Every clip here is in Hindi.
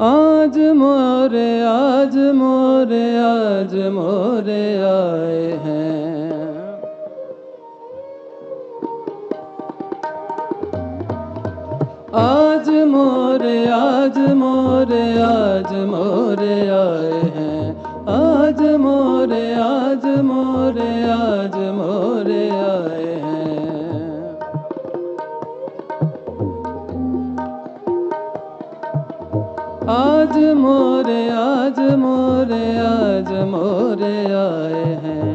आज मोरे आज मोरे आज मोरे आए हैं आज मोरे आज मोरे आज मोरे आए हैं आज मोरे आज आज मोरे आज मोरे आज मोरे आए हैं।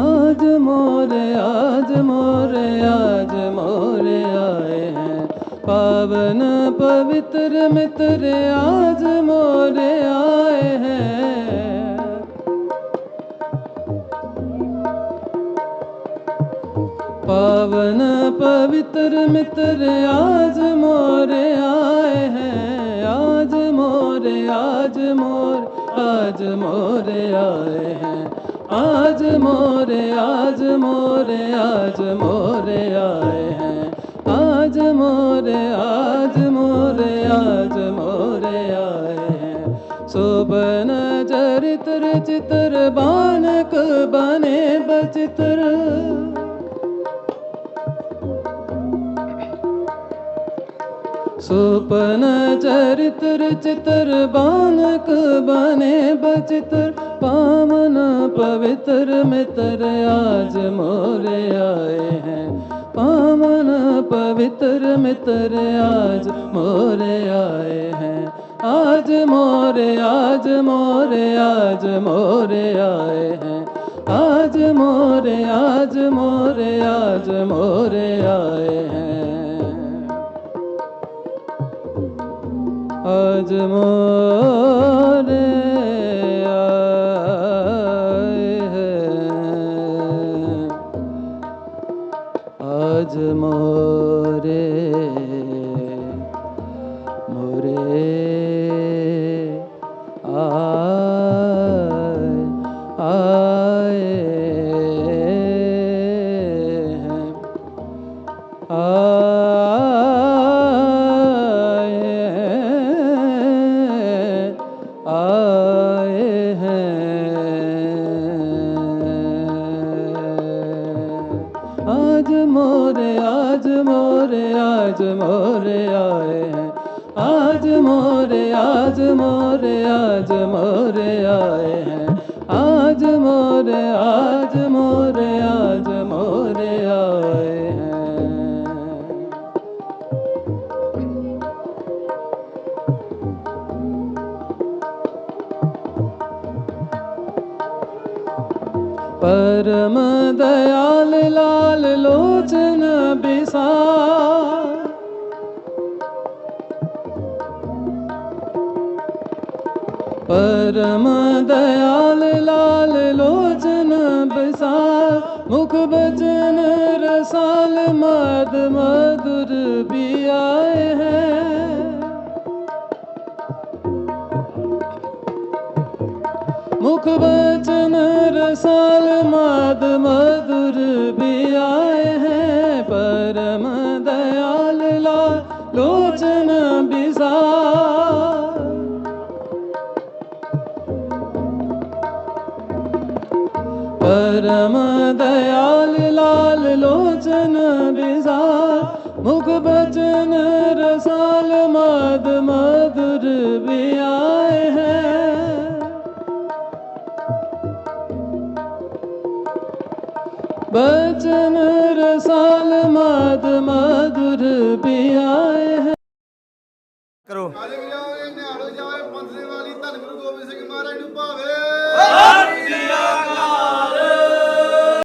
आज मोरे आज मोरे आज मोरे आए हैं। पावन पवित्र मित्र, आज मोरे आए हैं। पावन पवित्र मित्र, आज मोरे आए हैं, आज मोरे, आज मोर, आज मोरे आए हैं। आज मोरे आज मोरे आज मोरे आए हैं। आज मोरे आज मोरे आज मोरे आए हैं। शोभन चरित्र, चित्र बानक बने बचित्र। सुपन चरित्र चित्र बालक बने बचित्र, पावन पवित्र मित्र आज मोरे आए हैं। पावन पवित्र मित्र आज मोरे आए हैं। आज मोरे आज मोरे आज मोरे आए हैं। आज मोरे आज मोरे आज मोरे आए हैं। आज मोरे मोरे आज मोरे आज मोरे आए हैं आज मोरे आज मोरे आज मोरे आए हैं आज मोरे आज मोरे परम दयाल लाल लोचन बिसा परम दयाल लाल लोचन बिसा मुख बचन रसाल मद मधुर भी आए हैं मुख बचन रसाल माद मधुर आए हैं, परम दयाल ला लोचन बिसा परम दयाल लाल लोचन बिसा मुख बचन रसाल माद मधुर भी ਬਚਨ ਰਸਾਲ ਮਦ ਮਧੁਰ ਪਿਆਏ ਹੈ। ਕਰੋ। ਆਜੋ ਜਾਓ ਇਹ ਨਿਹਾਲੋ ਜਾਵੇ ਪੰਥ ਵਾਲੀ ਧੰਨ ਗੁਰੂ ਗੋਬਿੰਦ ਸਿੰਘ ਮਹਾਰਾਜ ਨੂੰ ਭਾਵੇ।